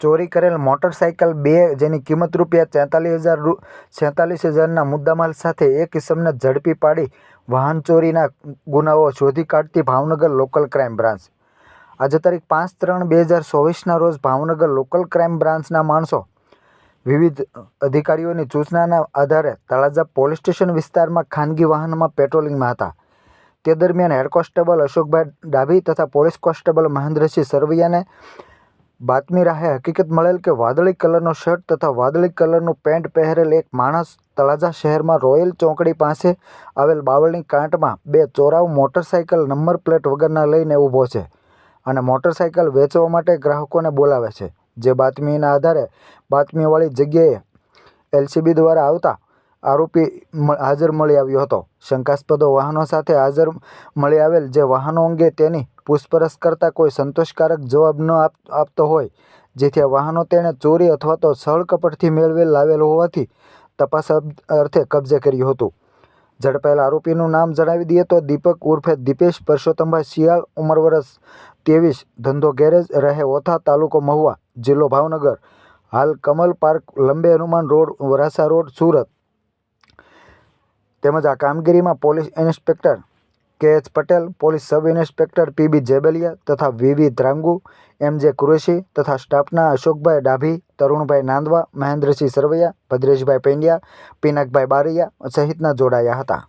ચોરી કરેલ મોટરસાઇકલ બે જેની કિંમત રૂપિયા તેતાલીસ હજાર રૂ સેતાલીસ હજારના મુદ્દામાલ સાથે એક ઇસમને ઝડપી પાડી વાહન ચોરીના ગુનાઓ શોધી કાઢતી ભાવનગર લોકલ ક્રાઇમ બ્રાન્ચ. આજે તારીખ પાંચ ત્રણ બે હજાર ચોવીસના રોજ ભાવનગર લોકલ ક્રાઇમ બ્રાન્ચના માણસો વિવિધ અધિકારીઓની સૂચનાના આધારે તળાજા પોલીસ સ્ટેશન વિસ્તારમાં ખાનગી વાહનમાં પેટ્રોલિંગમાં હતા. તે દરમિયાન હેડ કોન્સ્ટેબલ અશોકભાઈ ડાભી તથા પોલીસ કોન્સ્ટેબલ મહેન્દ્રસિંહ સરવૈયાને બાતમી રાહે હકીકત મળેલ કે વાદળી કલરનો શર્ટ તથા વાદળી કલરનું પેન્ટ પહેરેલ એક માણસ તળાજા શહેરમાં રોયલ ચોકડી પાસે આવેલ બાવળની કાંટમાં બે ચોરાવ મોટરસાઇકલ નંબર પ્લેટ વગરના લઈને ઊભો છે અને મોટરસાઇકલ વેચવા માટે ગ્રાહકોને બોલાવે છે. જે બાતમીના આધારે બાતમીવાળી જગ્યાએ એલસીબી દ્વારા આવતા આરોપી હાજર મળી આવ્યો હતો. શંકાસ્પદ વાહનો સાથે હાજર મળી આવેલ જે વાહનો અંગે તેની પૂછપરછ કરતા કોઈ સંતોષકારક જવાબ ન આપ, આપતો હોય, જેથી આ વાહનો તેણે ચોરી અથવા તો છળકપટથી મેળવેલ લાવેલ હોવાથી તપાસ અર્થે કબજે કર્યું હતું. ઝડપાયેલ આરોપીનું નામ જણાવી દઈએ તો દીપક ઉર્ફે દીપેશ પરસોત્તમભાઈ શિયાળ, ઉંમર વર્ષ ત્રેવીસ, ધંધો ગેરેજ રહે ઓથા, તાલુકો મહુવા, જિલ્લો ભાવનગર. હાલ Kamal park, Lambe Hanuman road Varasa road, Surat. તેમજ આ કામગીરીમાં police inspector K H Patel, police sub inspector PB Jebaliya તથા વીવી ધ્રાંગુ, એમ જે કુરેશી તથા સ્ટાફના અશોકભાઈ ડાભી, તરુણભાઈ નાંદવા, મહેન્દ્રસિંહ સરવૈયા, ભદ્રેશભાઈ પેંડ્યા, પિનકભાઈ બારૈયા સહિતના જોડાયા હતા.